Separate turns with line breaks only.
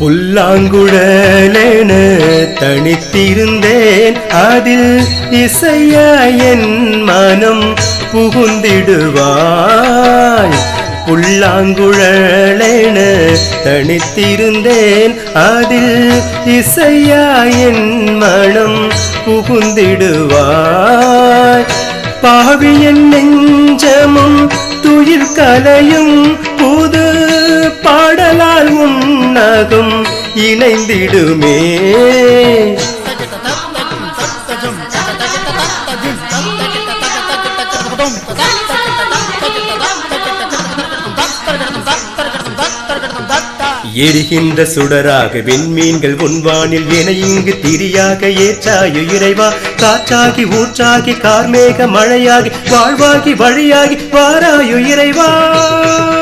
புல்லாங்குழலென தனித்திருந்தேன். அதில் இசையா என் மனம் புகுந்திடுவாய். புல்லாங்குழலென தனித்திருந்தேன். அதில் இசையா என் மனம் புகுந்திடுவாய். பாவியன் நெஞ்சமும் துயிர் கலையும் உலகம் இணைந்திடுமே. எரிகின்ற சுடராக விண்மீன்கள் உன்வானில் என இங்கு திரியாக ஏற்றாயு இறைவா. காற்றாகி ஊற்றாகி கார்மேக மழையாகி வாழ்வாகி வழியாகி வாராயு இறைவா.